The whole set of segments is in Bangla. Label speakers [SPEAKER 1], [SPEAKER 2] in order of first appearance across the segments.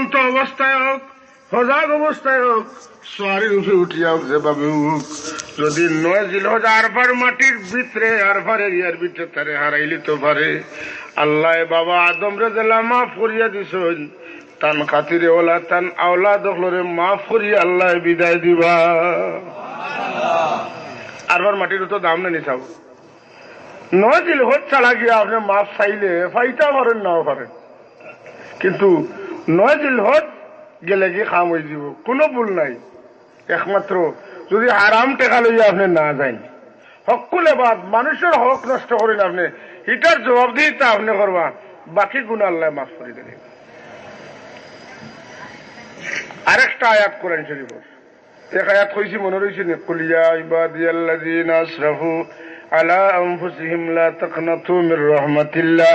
[SPEAKER 1] ঘুমন্ত অবস্থায় হোক সজাগ অবস্থায় হোক সোয়ারির উঠে উঠিয়া যেভাবে হোক যদি নয় জিল আরফার মাটির ভিতরে আরফার এরিয়ার ভিতরে তারে হারাইলি তো পারে। আল্লাহ বাবা আদম রে দিলা মাফ করিয়া দিছন। তান খাতিরে ওলা তান আওলা দখলরে মাফ করিয়া আল্লাহ বিদায় দিবা। আরফার মাটির তো দাম নেই চাও নয় দিল হোক চালা গিয়া আপনি মাফ চাইলে ফাইটা পারেন নাও পারেন। কিন্তু নয় দিল গেলে কি খাম হয়ে যাব কোনো ভুল নাই। একমাত্র যদি আরাম টেকা লইয়া আপনি না যান সকলে বাদ, মানুষের হক নষ্ট করেন আপনি এটার জবাব দিয়ে তা আপনি করবা বাকি গুণ আল্লাহ মাফ করে দেবেন আরেকটা আয়াত করেন শরীফ। এক আয়াত কইছি, মনে রয়েছে নি? কুলিয়া ইবাদিয়াল্লাযিনা আসরাফু আলা আনফুসিহিম লা তাকনাতু মির রাহমাতিল্লাহ।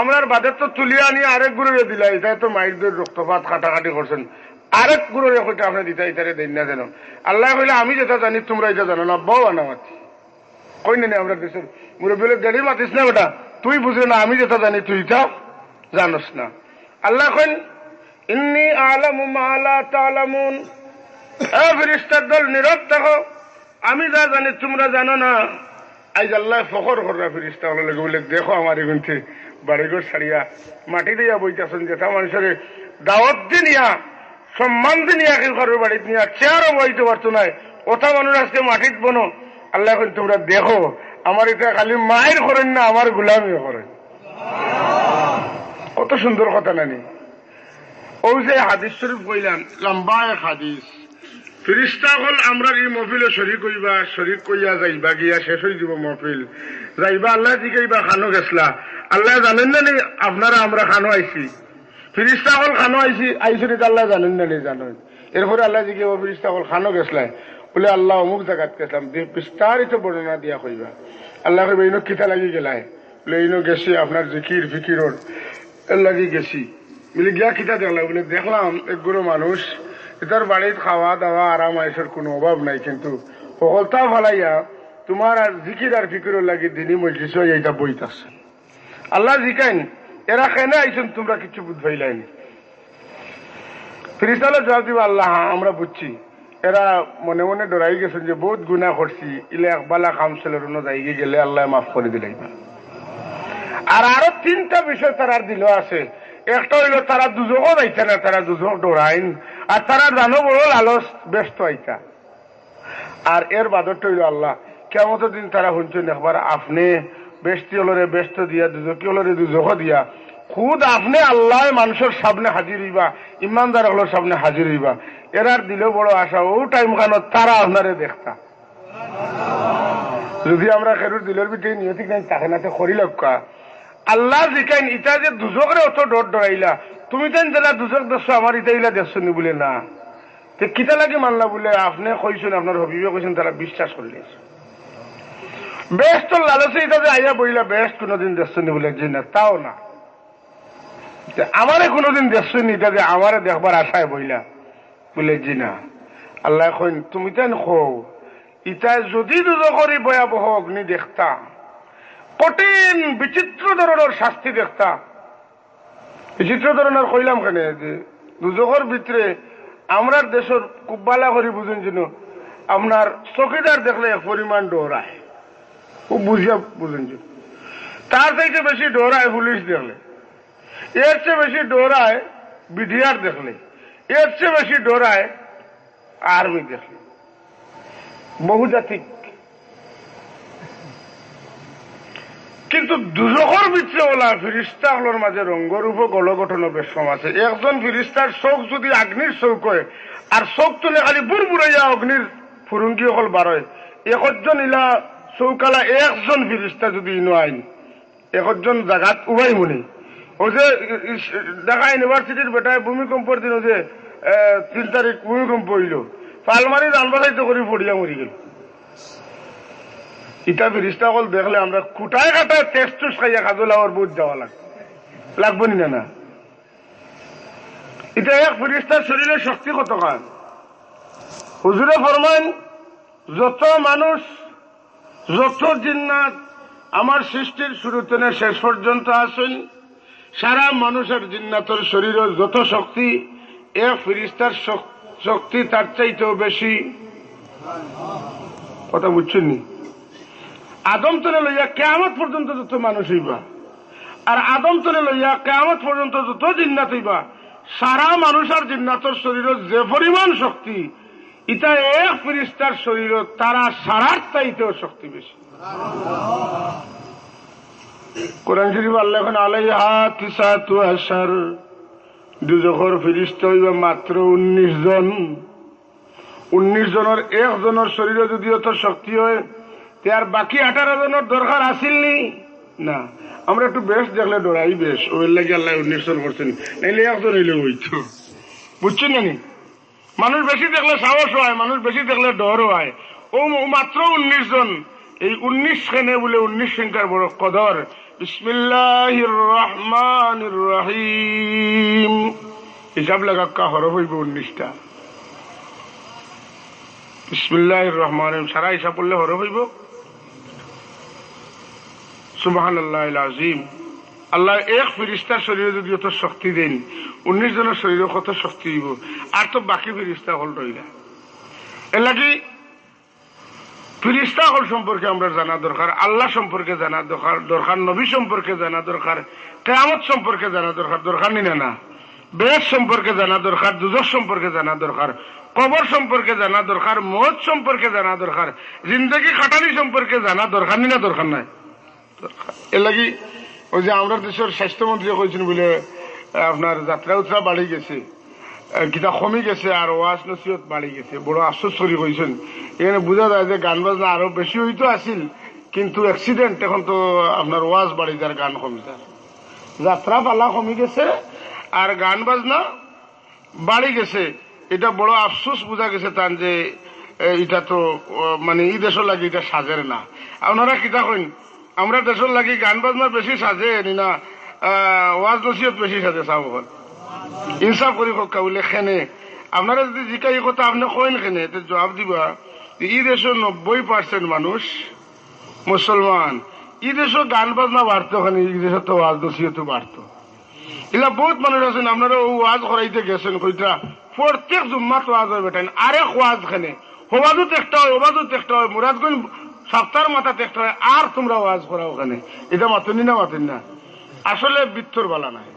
[SPEAKER 1] আমরার বাদের তো তুলিয়া নিয়ে আরেক গুরুরে দিলা এটাই তো মাইরদের রক্তপাত কাটাকাটি করছেন। আরেক গুরুরে কইটা আপনি দিতা ইতারে দেন না যেন। আল্লাহ কইলে, আমি যেটা জানি তোমরা এটা জানো। না, বউ আনামাতি। কই নেই আমরা দেশের মুরব্বী গাড়ি মাতিস না বেটা? তুই বুঝে না, আমি যেটা জানি, তুই তা জানোস না। আল্লাহ কইন, ইন্নি আলামু মালা তালামুন। এ ফিরিস্তার দল, নীরব থাকো। আমি যা জানি, তোমরা জানো না। আজ আল্লাহ ফখর কররা ফিরিস্তা হলো বলে, দেখো আমার এগুনতে বাড়িঘর ছাড়িয়া মাটি দিয়া বইতেছেন যেটা মানুষের দাওয়াত দিনিয়া, সম্মান দিনিয়া কি ঘরের বাড়িতে নিয়া, চেয়ারও বইতে পারতো না ওটা মানুষ আজকে মাটিত বনো। আল্লাহ এখন তোমরা দেখো, আমার এটা খালি মায়ের করেন না, আমার গুলামি করেন কত সুন্দর কথা নানি। ও যে হাদিস শরীফ কইলাম, লম্বা এক হাদিস। ফিরিস্তা হল আমরা এই মহফিলে শরিক কইবা শরিক কইয়া যাইবা, গিয়া শেষ হয়ে দিব মহফিল। যাইবা, আল্লাহ জিগাইবা খানো গেছলা। আল্লাহ জানেন না নি আপনারা আমরা খানো আইছি। ফিরিস্তা হল খানো আইছি আইসি আল্লাহ জানেন না নি জানেন। এরপরে আল্লাহ জিগাইব ফিরিস্তা হল খানো গেছলাই বলে আল্লাহ অমুক জায়গাত গেছিলাম বিস্তারিত বর্ণনা দিয়া কইবা। আল্লাহ কইবা, ইনো কিতা লাগি গেলাই বলে, ইনো গেছি আপনার জিকির, ফিকিরর। লাগি গেছি। বলে, গিয়া কিতা দেখলাম বলে, দেখলাম একগুলো মানুষ এটার বাড়িতে খাওয়া দাওয়া আরাম আয়সের কোনো অভাব নাই কিন্তু সকলতা ফালাইয়া তোমার আর জিকির আর ফিকিরর লাগি দিনই মজলিস এইটা বইতাছে আল্লাহ জিকাইন এরা কেনে আইসেন তোমরা কিছু বুঝবাইলাইনি ফিরিস্তালে জবাব দিবা আল্লাহ আমরা বুঝছি এরা মনে মনে ডরাই গেছেন যে বহুত গুণা করছি ইলে একবালা কাউন্সিলর যাইগে গেলে আল্লাহ মাফ করে দিলাই আর আরও তিনটা বিষয় তারা দিল আছে একটা হইল তারা দুজকও যাইছে না তারা দুজক ডরাইন আর তারা জানো বড় লালস ব্যস্ত আইতা। আর এর বাদরটা হইল আল্লাহ। কেমন দিন তারা শুনছেন একবার আপনি বেস্তি হলরে ব্যস্ত দিয়া, দুজকি হলরে দুজক দিয়া। খুদ আপনি আল্লাহ মানুষের সামনে হাজির হইবা, ইমানদার হলোর সামনে হাজির হইবা। এরার দিলেও বড় আশা, ও টাইম খানো তারা আপনারে দেখতা। যদি আমরা খেরুর দিলের ভিতরে নিয়তি নাই, তাকে নাতে করি লক্কা। আল্লাহ জিকাইন ইটা যে দুজকরে অত ডর ডরাইলা তুমি তেন যারা দুজক দেখছ আমার ইটা ইলা দেখছ নি বলে না। তে কিতা লাগে মানলা বলে, আপনি কইছেন আপনার হবিবে কইছেন তারা বিশ্বাস করলে বেস্ট লালসে এটা যে আইয়া বইলা বেস্ট কোনোদিন দেখছ নি বলে, যে না, তাও না। আমারে কোনোদিন দেখছ নি এটা যে আমারে দেখবার আশায় বইলা বলে জি না। আল্লাহ কইন, তুমি তেন খো ইটা যদি দুজকরি ভয়াবহ অগ্নি দেখতা, কঠিন, বিচিত্র ধরনের শাস্তি দেখতা বিচিত্র ধরনের কইলাম কেন যে দুজকর ভিতরে আমরার দেশের কুব্বালা করি বুঝুন যেন আপনার চকিদার দেখলে এক পরিমাণ ডরায় খুব বুঝিয়া বুঝুন যেন তার থেকে বেশি ডরায় পুলিশ দেখলে। এর চেয়ে বেশি ডরায় বিডিআর দেখলে। এর চেয়ে বেশি ডরায় আর্মি দেখলে। বহুজাতিক কিন্তু দুজকর ভিতরে ওলা ফিরিস্তা হলোর মাঝে রঙ্গরূপ গলগঠন বেশম আছে। একজন ফিরিস্তার চোখ যদি আগ্নির চৌক হয় আর চোখ তুলে খালি বুড় বুড়াইয়া অগ্নির ফুরুঙ্গি হল বারয় একজন ইলা চৌকালা একজন ফিরিস্তা যদি ইনো আইন একজন জাগাত উবাই মনি। ও যে ঢাকা ইউনিভার্সিটির বেটায় ভূমিকম্পর দিন যে তিন তারিখ ভূমিকম্প হইল পালমারি রান বাজাইতে করে পড়িয়া মরি গেল। ইটা ফিরিস্তা কল দেখলে আমরা কুটায় কাটায় টেস্ট টুস খাইয়া কাজল আমার বুঝ যাওয়া লাগবে লাগবো নি না এটা এক ফিরিস্তার শরীরে শক্তি কত কান হুজুরে ফরমান যত মানুষ, যত জিন্নাত আমার সৃষ্টির শুরুতে শেষ পর্যন্ত আসেন সারা মানুষের জিন্নাতর শরীরের যত শক্তি, এক ফিরিস্তার শক্তি তার চাইতেও বেশি কথা বুঝছেন নি? আদম তলে লইয়া কেমত পর্যন্ত যত মানুষ হইবা, আর আদম তলে লইয়া কেমত পর্যন্ত যত জিন্নাত হইবা, সারা মানুষের জিন্নাতর শরীরের যে পরিমাণ শক্তি ইটা এক ফিরিস্তার শরীর তারা সারার চাইতেও শক্তি বেশি। কোরআন শরীফ আল্লাহ এখন আলাই হাত তিসাতু আসার দুজখর ফিরিস্ত হইবা মাত্র উনিশ জন। উনিশ জনের একজনের শরীরে যদি অত শক্তি হয় আর বাকি আঠারো জনের দরকার আসিলনি? না, আমরা একটু বেশ দেখলে ডরাই বেশ। ওই লাগে আল্লাহ জন করছেন। নাইলে একজন হইলে হইতো। বুঝছেন না মানুষ বেশি দেখলে সাহস হয়, মানুষ বেশি দেখলে ডরও হয়। ও মাত্র উনিশ জন। এই উনিশ খানে বলে উনিশ সংখ্যার বড় কদর। বিসমিল্লাহ রহমান রহিম। হিসাব লাগাক্কা হরফ হইব উনিশটা? বিসমিল্লাহ রহমান সারা হিসাব করলে হরফ হইব? আল্লাহ আজিম আল্লাহ এক ফিরিস্তার শরীরে যদি অত শক্তি দেন, উনিশ জনের শরীরে কত শক্তি দিব? আর তো বাকি ফিরিস্তা হল রইলা। এর লাগি ফিরিস্তা হল সম্পর্কে আমরা জানা দরকার, আল্লাহ সম্পর্কে জানা দরকার দরকার নবী সম্পর্কে জানা দরকার, কেয়ামত সম্পর্কে জানা দরকার দরকার নি না? বেদ সম্পর্কে জানা দরকার, দুজক সম্পর্কে জানা দরকার, কবর সম্পর্কে জানা দরকার, মত সম্পর্কে জানা দরকার, জিন্দগি খাটানি সম্পর্কে জানা দরকার নি না দরকার নাই? এর লাগি ওই যে আমরা দেশের স্বাস্থ্যমন্ত্রী কইছেন বলে আপনার যাত্রা উত্রা বাড়ি গেছে। কিতা কমি গেছে আর ওয়াজ নসিহত বাড়ি গেছে। বড় আশ্চর্য করে কইছেন। এখানে বোঝা যায় যে গান বাজনা আরও বেশি হইতো আসিল কিন্তু অ্যাক্সিডেন্ট এখন তো আপনার ওয়াজ বাড়ি যার, গান কমি যার। যাত্রা পালা কমি গেছে আর গান বাজনা বাড়ি গেছে। এটা বড় আফসোস বোঝা গেছে তান যে এটা তো মানে এই দেশের লাগে এটা সাজের না। আপনারা কিতা কইন? আমরা দেশের লাগি গান বাজনা বেশি সাজে নি ওয়াজ নসিহত বেশি সাজে, চাও ইনসাফ করি কক্কা বলে খেনে আপনারা যদি জিকা এই কথা আপনি কইন খেনে জবাব দিবা এই দেশের নব্বই পার্সেন্ট মানুষ মুসলমান এই দেশও গান বাজনা বাড়তো ওখানে ই দেশে তো ওয়াজ নসিহত বাড়তো এলা বহুত মানুষ আছেন, আপনারা ও ওয়াজ করাইতে গেছেন কইটা প্রত্যেক জুম্মাত ওয়াজ হয় বেটাইন। আরেক ওয়াজ খানে হবাজও চেষ্টা হয় হবাজও চেষ্টা হয় মুরাদগঞ্জ সপ্তাহের মাথা চেষ্টা হয়, আর তোমরা ওয়াজ করা ওখানে। এটা মাতুনি না মাতুন না? আসলে বৃত্তর বালা নাই।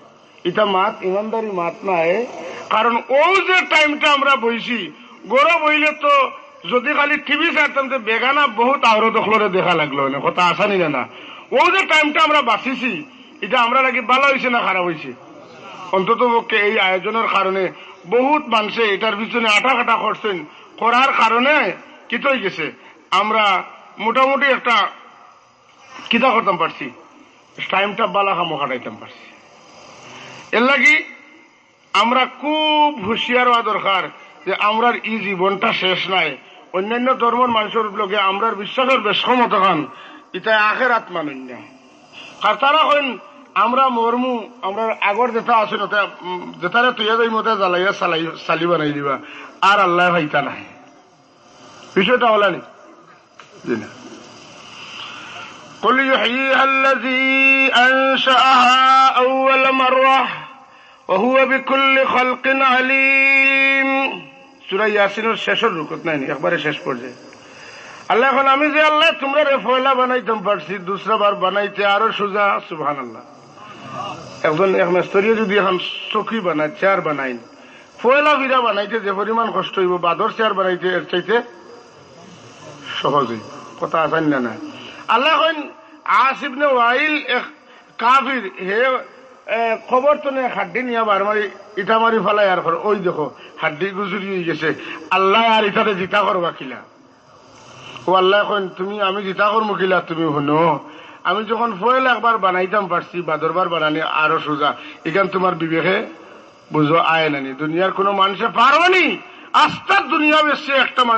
[SPEAKER 1] এটা মাত, ইমানদারি মাত নাই। কারণ ও যে টাইমটা আমরা বইছি, গরো বইলে তো যদি খালি টিভি চাইতাম যে বেগানা বহুত আওর দখলরে দেখা লাগল কথা আসানি না না। ও যে টাইমটা আমরা বাঁচিছি এটা আমরা নাকি ভালো হয়েছে না খারাপ হয়েছে অন্তত পক্ষে এই আয়োজনের কারণে বহুত মানুষে এটার পিছনে আটা কাটা করছেন। করার কারণে কি গেছে। আমরা মোটামুটি একটা কিতা করতাম পারছি। টাইমটা বালা খামো কাটাইতাম পারছি। এর লাগি আমরা খুব হুঁশিয়ার হওয়া দরকার যে আমরার ই জীবনটা শেষ নাই। অন্যান্য ধর্মের মানুষের লোকে আমরার বিশ্বাসের বেশ ক্ষমতা খান এটা আখের আত্মা নন্য আর তারা কইন আমরা মরমু, আমরা আগর যেটা আছে যেটারে তুই যাই মতে জ্বালাইয়া চালাই চালি বানাই দিবা। আর আল্লাহ ভাইতা নাই। বিষয়টা হলা নি জি না قل يحييها الذي أنشأها أول مرة وهو بكل خلق عليم سورة ইয়াসিনের শেষের রুকত নাই একবারে শেষ পর্যায়ে আল্লাহ এখন আমি যে আল্লাহ তোমরা রে ফয়লা বানাইতাম পারছি দুসরা বার বানাইতে আরো সোজা সুবহান আল্লাহ একজন এক মেস্তরিয়ে যদি এখন চকি বানায় চেয়ার বানাই ফয়লা বিরা বানাইতে যে পরিমাণ কষ্ট হইব বাদর চেয়ার বানাইতে এর চাইতে সহজেই কথা আসান না না আল্লাহ কইন ওয়াইল কাফির, হে খবর তো নেই, হাড্ডি নিয়ে বার মারি, ইটা মারি ফেলাই আর ওই দেখো, হাড্ডি গুজুরি হয়ে গেছে। আল্লাহ আর ইটাতে জিতা করবা কিলা? ও আল্লাহ কইন, তুমি, আমি জিতা করব কিলা? তুমি শুনো, আমি যখন ফয়েল একবার বানাইতাম পারছি বাদরবার বানানি আরও সোজা। এখান তোমার বিবেকে বুঝো, আয় নানি। দুনিয়ার কোনো মানুষে পারবনি আস্থার দুনিয়া বেশি একটা মানুষ